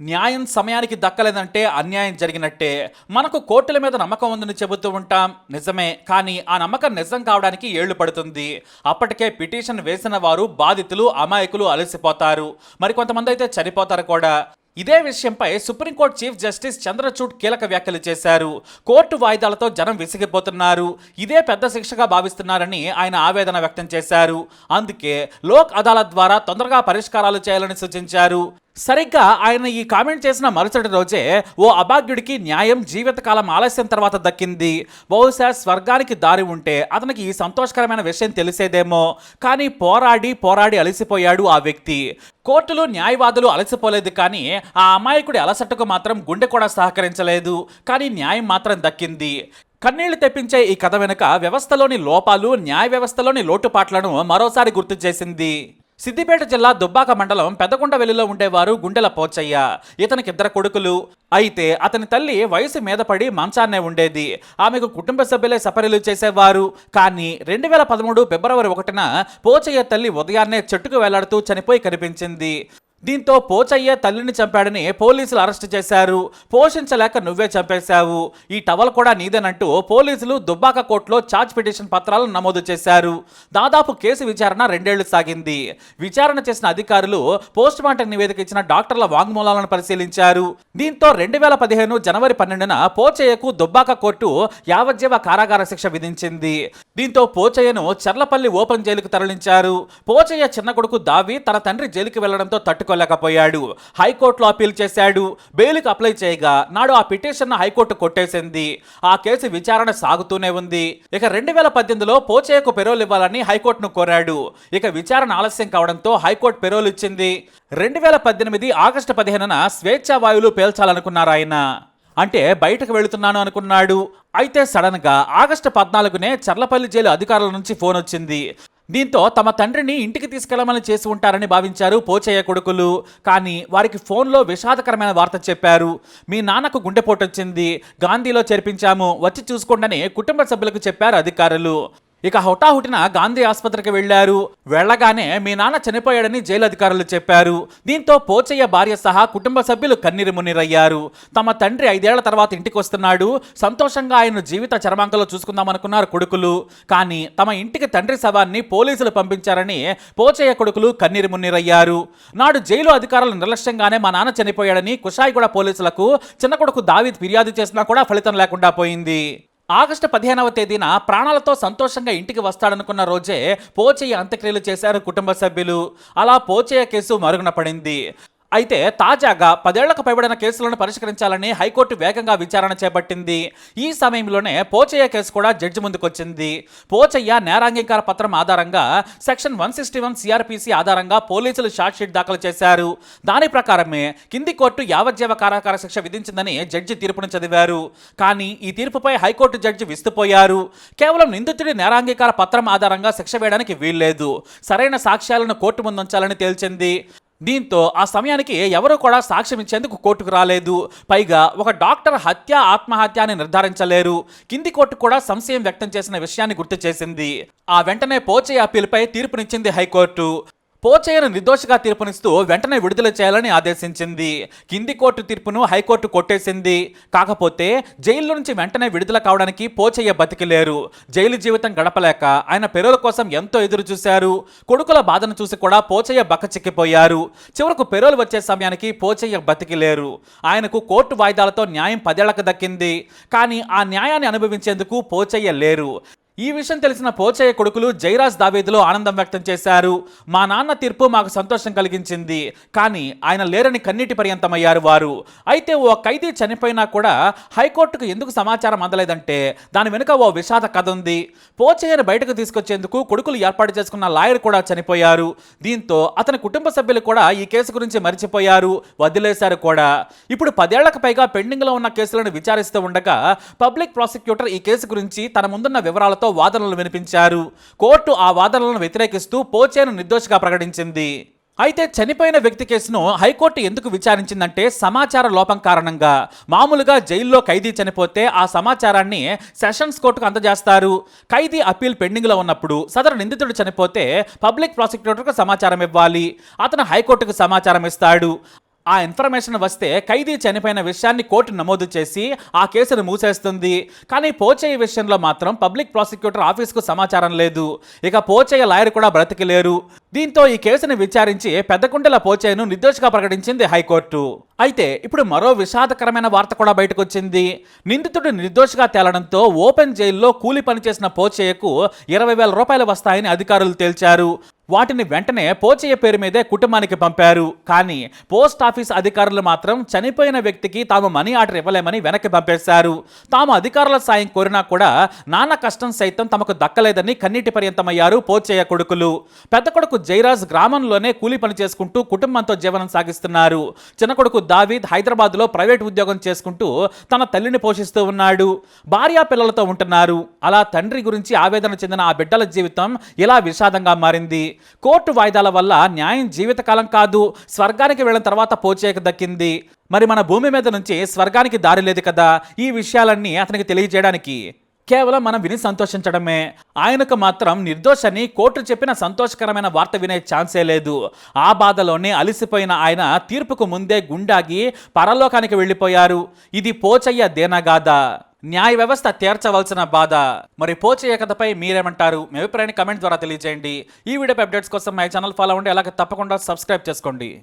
న్యాయం సమయానికి దక్కలేదంటే అన్యాయం జరిగినట్టే. మనకు కోర్టుల మీద నమ్మకం ఉందని చెబుతూ ఉంటాం. నిజమే కానీ ఆ నమ్మకం నిజం కావడానికి ఏళ్ళు పడుతుంది. అప్పటికే పిటిషన్ వేసిన వారు బాధితులు అమాయకులు అలసిపోతారు. మరికొంతమంది అయితే చనిపోతారు కూడా. ఇదే విషయంపై సుప్రీంకోర్టు చీఫ్ జస్టిస్ చంద్రచూడ్ కీలక వ్యాఖ్యలు చేశారు. కోర్టు వాయిదాలతో జనం విసిగిపోతున్నారు. ఇదే పెద్ద శిక్షగా భావిస్తున్నారని ఆయన ఆవేదన వ్యక్తం చేశారు. అందుకే లోక్ అదాలత్ ద్వారా తొందరగా పరిష్కారాలు చేయాలని సూచించారు. సరిగ్గా ఆయన ఈ కామెంట్ చేసిన మరుసటి రోజే ఓ అభాగ్యుడికి న్యాయం జీవితకాలం ఆలస్యం తర్వాత దక్కింది. బహుశా స్వర్గానికి దారి ఉంటే అతనికి ఈ సంతోషకరమైన విషయం తెలిసేదేమో. కానీ పోరాడి పోరాడి అలసిపోయాడు ఆ వ్యక్తి. కోర్టులు న్యాయవాదులు అలసిపోలేదు కానీ ఆ అమాయకుడి అలసటకు మాత్రం గుండె కూడా సహకరించలేదు. కానీ న్యాయం మాత్రం దక్కింది. కన్నీళ్ళు తెప్పించే ఈ కథ వెనుక వ్యవస్థలోని లోపాలు న్యాయ వ్యవస్థలోని లోటుపాట్లను మరోసారి గుర్తు చేసింది. సిద్దిపేట జిల్లా దుబ్బాక మండలం పెద్దకొండ వెల్లిలో ఉండేవారు గుండెల పోచయ్య. ఇతనికి ఇద్దరు కొడుకులు. అయితే అతని తల్లి వయసు మీద పడి మంచాన్నే ఉండేది. ఆమెకు కుటుంబ సభ్యులే సపర్యలు చేసేవారు. కానీ రెండు వేల పదమూడు ఫిబ్రవరి ఒకటిన పోచయ్య తల్లి ఉదయాన్నే చెట్టుకు వేలాడుతూ చనిపోయి కనిపించింది. దీంతో పోచయ్య తల్లిని చంపాడని పోలీసులు అరెస్ట్ చేశారు. పోషించలేక నువ్వే చంపేశావు. ఈ టవల్ కూడా నీదేనంటూ పోలీసులు దుబ్బాక కోర్టులో ఛార్జ్ పిటిషన్ పత్రాలను నమోదు చేశారు. దాదాపు కేసు విచారణ రెండేళ్ళు సాగింది. విచారణ చేసిన అధికారులు పోస్ట్ మార్టం నివేదిక ఇచ్చిన డాక్టర్ల వాంగ్మూలాలను పరిశీలించారు. దీంతో రెండు వేల పదిహేను జనవరి పన్నెండున పోచయ్యకు దుబ్బాక కోర్టు యావజ్జీవ కారాగార శిక్ష విధించింది. దీంతో పోచయ్యను చర్లపల్లి ఓపెన్ జైలుకు తరలించారు. పోచయ్య చిన్న కొడుకు దావి తన తండ్రి జైలుకి వెళ్ళడంతో తట్టుకోలేకపోయాడు. హైకోర్టులో అప్పీల్ చేశాడు. బెయిల్కి అప్లై చేయగా నాడు ఆ పిటిషన్ను హైకోర్టు కొట్టేసింది. ఆ కేసు విచారణ సాగుతూనే ఉంది. ఇక రెండు వేల పద్దెనిమిదిలో పోచయ్యకు పెరోల్ ఇవ్వాలని హైకోర్టును కోరాడు. ఇక విచారణ ఆలస్యం కావడంతో హైకోర్టు పెరోల్ ఇచ్చింది. రెండు వేల పద్దెనిమిది ఆగస్టు పదిహేనున స్వేచ్ఛా వాయువులు పేల్చాలనుకున్నారు ఆయన. అంటే బయటకు వెళుతున్నాను అనుకున్నాడు. అయితే సడన్గా ఆగస్టు పద్నాలుగునే చర్లపల్లి జైలు అధికారుల నుంచి ఫోన్ వచ్చింది. దీంతో తమ తండ్రిని ఇంటికి తీసుకెళ్ళమని చేసి ఉంటారని భావించారు పోచయ్య కొడుకులు. కానీ వారికి ఫోన్లో విషాదకరమైన వార్త చెప్పారు. మీ నాన్నకు గుండెపోటు వచ్చింది గాంధీలో చేర్పించాము. వచ్చి చూసుకోండి కుటుంబ సభ్యులకు చెప్పారు అధికారులు. ఇక హుటాహుటిన గాంధీ ఆసుపత్రికి వెళ్ళారు వెళ్ళగానే మీ నాన్న చనిపోయాడని జైలు అధికారులు చెప్పారు. దీంతో పోచయ్య భార్య సహా కుటుంబ సభ్యులు కన్నీరు మున్నీరయ్యారు. తమ తండ్రి ఐదేళ్ళ తర్వాత ఇంటికి వస్తున్నాడు సంతోషంగా ఆయన జీవిత చరమాంకలో చూసుకుందామనుకున్నారు కొడుకులు. కానీ తమ ఇంటికి తండ్రి శవాన్ని పోలీసులు పంపించారని పోచయ్య కొడుకులు కన్నీరు మున్నీరయ్యారు. నాడు జైలు అధికారులు నిర్లక్ష్యంగానే మా నాన్న చనిపోయాడని కుషాయిగూడ పోలీసులకు చిన్న కొడుకు దావీద్ ఫిర్యాదు చేసినా కూడా ఫలితం లేకుండా పోయింది. ఆగస్టు పదిహేనవ తేదీన ప్రాణాలతో సంతోషంగా ఇంటికి వస్తాడనుకున్న రోజే పోచయ్య అంత్యక్రియలు చేశారు కుటుంబ సభ్యులు. అలా పోచయ్య కేసు మరుగున పడింది. అయితే తాజాగా పదేళ్ళకు పైబడిన కేసులను పరిష్కరించాలని హైకోర్టు వేగంగా విచారణ చేపట్టింది. ఈ సమయంలోనే పోచయ్య కేసు కూడా జడ్జి ముందుకొచ్చింది. పోచయ్య నేరాంగీకార పత్రం ఆధారంగా section one sixty one CRPC ఆధారంగా పోలీసులు షార్ట్షీట్ దాఖలు చేశారు. దాని ప్రకారమే కింది కోర్టు యావజ్జీవ కారాకార శిక్ష విధించిందని జడ్జి తీర్పును చదివారు. కానీ ఈ తీర్పుపై హైకోర్టు జడ్జి విస్తుపోయారు. కేవలం నిందితుడి నేరాంగీకార పత్రం ఆధారంగా శిక్ష వేయడానికి వీల్లేదు. సరైన సాక్ష్యాలను కోర్టు ముందుంచాలని తేల్చింది. దీంతో ఆ సమయానికి ఎవరూ కూడా సాక్ష్యం ఇచ్చేందుకు కోర్టుకు రాలేదు. పైగా ఒక డాక్టర్ హత్య ఆత్మహత్య అని నిర్ధారించలేరు. కింది కోర్టు కూడా సంశయం వ్యక్తం చేసిన విషయాన్ని గుర్తు చేసింది. ఆ వెంటనే పోచే అప్పీల్పై తీర్పునిచ్చింది హైకోర్టు. పోచయ్యను నిర్దోషిగా తీర్పునిస్తూ వెంటనే విడుదల చేయాలని ఆదేశించింది. కింది కోర్టు తీర్పును హైకోర్టు కొట్టేసింది. కాకపోతే జైలు నుంచి వెంటనే విడుదల కావడానికి పోచయ్య బతికిలేరు. జైలు జీవితం గడపలేక ఆయన పెరోల కోసం ఎంతో ఎదురు చూశారు. కొడుకుల బాధను చూసి కూడా పోచయ్య బక్కచిక్కిపోయారు చివరకు పెరోలు వచ్చే సమయానికి పోచయ్య బతికిలేరు. ఆయనకు కోర్టు వాయిదాలతో న్యాయం పదేళ్ళకు దక్కింది. కానీ ఆ న్యాయాన్ని అనుభవించేందుకు పోచయ్య లేరు. ఈ విషయం తెలిసిన పోచయ్య కొడుకులు జైరాజ్ దావేదిలో ఆనందం వ్యక్తం చేశారు. మా నాన్న తీర్పు మాకు సంతోషం కలిగించింది. కానీ ఆయన లేరని కన్నీటి పర్యంతమయ్యారు వారు. అయితే ఓ ఖైదీ చనిపోయినా కూడా హైకోర్టుకు ఎందుకు సమాచారం అందలేదంటే దాని వెనుక ఓ విషాద కథ ఉంది. పోచయ్యను బయటకు తీసుకొచ్చేందుకు కొడుకులు ఏర్పాటు చేసుకున్న లాయర్ కూడా చనిపోయారు. దీంతో అతని కుటుంబ సభ్యులు కూడా ఈ కేసు గురించి మరిచిపోయారు వదిలేశారు కూడా. ఇప్పుడు పదేళ్ళకు పైగా పెండింగ్లో ఉన్న కేసులను విచారిస్తూ ఉండగా పబ్లిక్ ప్రాసిక్యూటర్ ఈ కేసు గురించి తన ముందున్న వివరాలతో వాదనలు వినిపించారు. కోర్టు ఆ వాదనలను వ్యతిరేకిస్తూ పోచేను నిర్దోషిగా ప్రకటించింది. అయితే చనిపోయిన వ్యక్తి కేసును హైకోర్టు ఎందుకు విచారించిందంటే సమాచార లోపం కారణంగా. మామూలుగా జైల్లో ఖైదీ చనిపోతే ఆ సమాచారాన్ని సెషన్స్ కోర్టుకు అందజేస్తారు. ఖైదీ అప్పీల్ పెండింగ్లో ఉన్నప్పుడు సదరు నిందితుడు చనిపోతే పబ్లిక్ ప్రాసిక్యూటర్కు సమాచారం ఇవ్వాలి. అతను హైకోర్టుకు సమాచారం ఇస్తాడు. ఆ ఇన్ఫర్మేషన్ వస్తే ఖైదీ చనిపోయిన విషయాన్ని కోర్టు నమోదు చేసి ఆ కేసును మూసేస్తుంది. కానీ పోచయ్య విషయంలో మాత్రం పబ్లిక్ ప్రాసిక్యూటర్ ఆఫీస్కు సమాచారం లేదు. ఇక పోచయ్య లాయర్ కూడా బ్రతికిలేరు. దీంతో ఈ కేసును విచారించి పెద్దకుంటల పోచేను నిర్దోషిగా ప్రకటించింది హైకోర్టు. అయితే ఇప్పుడు మరో విషాదకరమైన వార్త కూడా బయటకొచ్చింది. నిందితుడు నిర్దోషిగా తేలడంతో ఓపెన్ జైల్లో కూలి పనిచేసిన పోచయ్యకు ఇరవై వేల రూపాయలు వస్తాయని అధికారులు తేల్చారు. వాటిని వెంటనే పోచయ్య పేరు మీదే కుటుంబానికి పంపారు. కానీ పోస్ట్ ఆఫీస్ అధికారులు మాత్రం చనిపోయిన వ్యక్తికి తాము మనీ ఆర్డర్ ఇవ్వలేమని వెనక్కి పంపేశారు. తాము అధికారుల సాయం కోరినా కూడా నాన్న కష్టం సైతం తమకు దక్కలేదని కన్నీటి పర్యంతమయ్యారు పోచయ్య కొడుకులు. పెద్ద కొడుకు జైరాజ్ గ్రామంలోనే కూలి పని చేసుకుంటూ కుటుంబంతో జీవనం సాగిస్తున్నారు. చిన్న కొడుకు దావీద్ హైదరాబాద్లో ప్రైవేట్ ఉద్యోగం చేసుకుంటూ తన తల్లిని పోషిస్తూ ఉన్నాడు. భార్యా పిల్లలతో ఉంటున్నారు. అలా తండ్రి గురించి ఆవేదన చెందిన ఆ బిడ్డల జీవితం ఇలా విషాదంగా మారింది. కోర్టు వాయిదాల వల్ల న్యాయం జీవితకాలం కాదు స్వర్గానికి వెళ్ళిన తర్వాత పోచేయక దక్కింది. మరి మన భూమి మీద నుంచి స్వర్గానికి దారి లేదు కదా? ఈ విషయాలన్నీ అతనికి తెలియజేయడానికి కేవలం మనం విని సంతోషించడమే. ఆయనకు మాత్రం నిర్దోషని కోర్టు చెప్పిన సంతోషకరమైన వార్త వినే ఛాన్సే లేదు. ఆ బాధలోనే అలిసిపోయిన ఆయన తీర్పుకు ముందే గుండాగి పరలోకానికి వెళ్ళిపోయారు. ఇది పోచయ్య దేనగాథ న్యాయ వ్యవస్థ తీర్చవలసిన బాధ. మరి పోచయ్య కథపై మీరేమంటారు? మీ అభిప్రాయాన్ని కమెంట్ ద్వారా తెలియజేయండి. ఈ వీడియో అప్డేట్స్ కోసం మై ఛానల్ ఫాలో అవ్వండి. అలాగే తప్పకుండా సబ్స్క్రైబ్ చేసుకోండి.